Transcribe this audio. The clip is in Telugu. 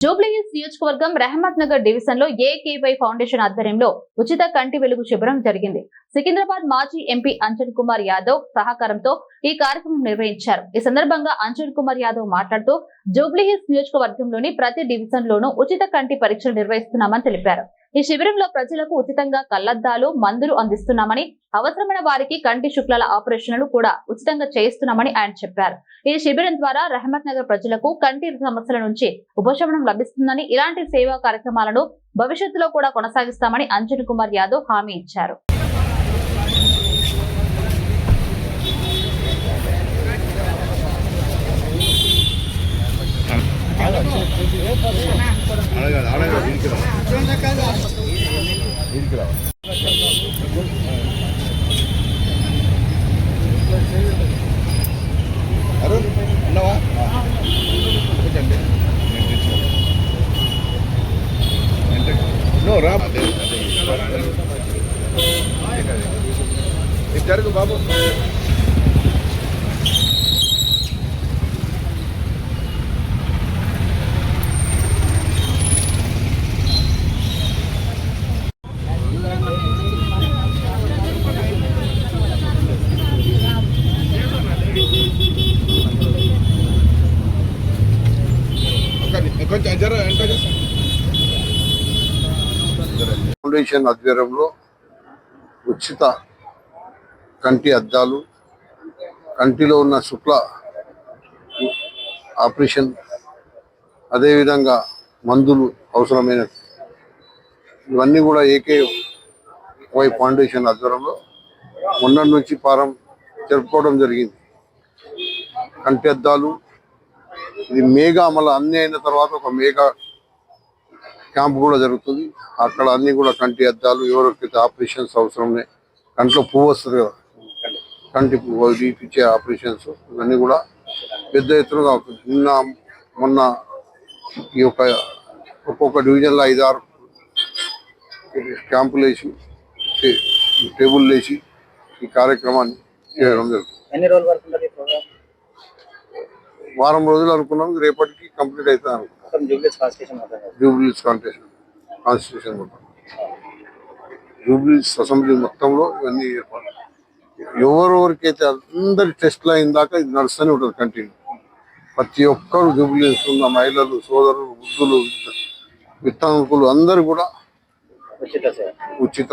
జూబ్లీహిల్స్ నియోజకవర్గం రెహమత్ నగర్ డివిజన్లో ఏకేవై ఫౌండేషన్ ఆధ్వర్యంలో ఉచిత కంటి వెలుగు శిబిరం జరిగింది. సికింద్రాబాద్ మాజీ ఎంపీ అంజన్ కుమార్ యాదవ్ సహకారంతో ఈ కార్యక్రమం నిర్వహించారు. ఈ సందర్భంగా అంజన్ కుమార్ యాదవ్ మాట్లాడుతూ జూబ్లీహిల్స్ నియోజకవర్గంలోని ప్రతి డివిజన్ లోనూ ఉచిత కంటి పరీక్షలు నిర్వహిస్తున్నామని తెలిపారు. ఈ శిబిరంలో ప్రజలకు ఉచితంగా కళ్ళద్దాలు మందులు అందిస్తున్నామని అవసరమైన వారికి కంటి శుక్లాల ఆపరేషన్లు కూడా ఉచితంగా చేయిస్తున్నామని ఆయన చెప్పారు. ఈ శిబిరం ద్వారా రహమత్ నగర్ ప్రజలకు కంటి సమస్యల నుంచి ఉపశమనం లభిస్తుందని ఇలాంటి సేవా కార్యక్రమాలను భవిష్యత్తులో కూడా కొనసాగిస్తామని అంజన్ కుమార్ యాదవ్ హామీ ఇచ్చారు. అడగాలి అడగాలి వీరికి రా అరుణ్ ఉన్నావా రా ఇది జరుగు బాబు ఫౌండేషన్ ఆధ్వర్యంలో ఉచిత కంటి అద్దాలు కంటిలో ఉన్న శుక్ల ఆపరేషన్ అదేవిధంగా మందులు అవసరమైన ఇవన్నీ కూడా ఏకే వై ఫౌండేషన్ ఆధ్వర్యంలో మొన్నటి నుంచి పారం జరుపుకోవడం జరిగింది. కంటి అద్దాలు ఇది మేఘా మళ్ళీ అన్ని అయిన తర్వాత ఒక మేఘా క్యాంప్ కూడా జరుగుతుంది. అక్కడ అన్ని కూడా కంటి అద్దాలు ఎవరికైతే ఆపరేషన్స్ అవసరం ఉన్నాయి కంట్లో పువ్వు వస్తుంది కదా. కంటి పువ్వు ఇచ్చే ఆపరేషన్స్ ఇవన్నీ కూడా పెద్ద ఎత్తున నిన్న మొన్న ఈ యొక్క ఒక్కొక్క డివిజన్లో ఐదారు క్యాంపులు వేసి టేబుల్ వేసి ఈ కార్యక్రమాన్ని చేయడం జరుగుతుంది ఎన్ని రోజుల వరకు ఉంటుంది ఈ ప్రోగ్రామ్ వారం రోజులు అనుకున్నాం రేపటికి కంప్లీట్ అవుతుంది మొత్తం Jubilees constitution. Jubilees contest constitution మొత్తం. జూబ్లీస్ అసెంబ్లీ మొత్తంలో ఇవన్నీ ఏర్పాటు. ఎవరెవరికైతే అందరి టెస్ట్లు అయిన దాకా ఇది నడుస్తూనే ఉంటుంది కంటిన్యూ. ప్రతి ఒక్కరు జూబ్లీస్ ఉన్న మహిళలు సోదరులు వృద్ధులు విత్తనకులు అందరూ కూడా ఉచిత సేవ ఉచిత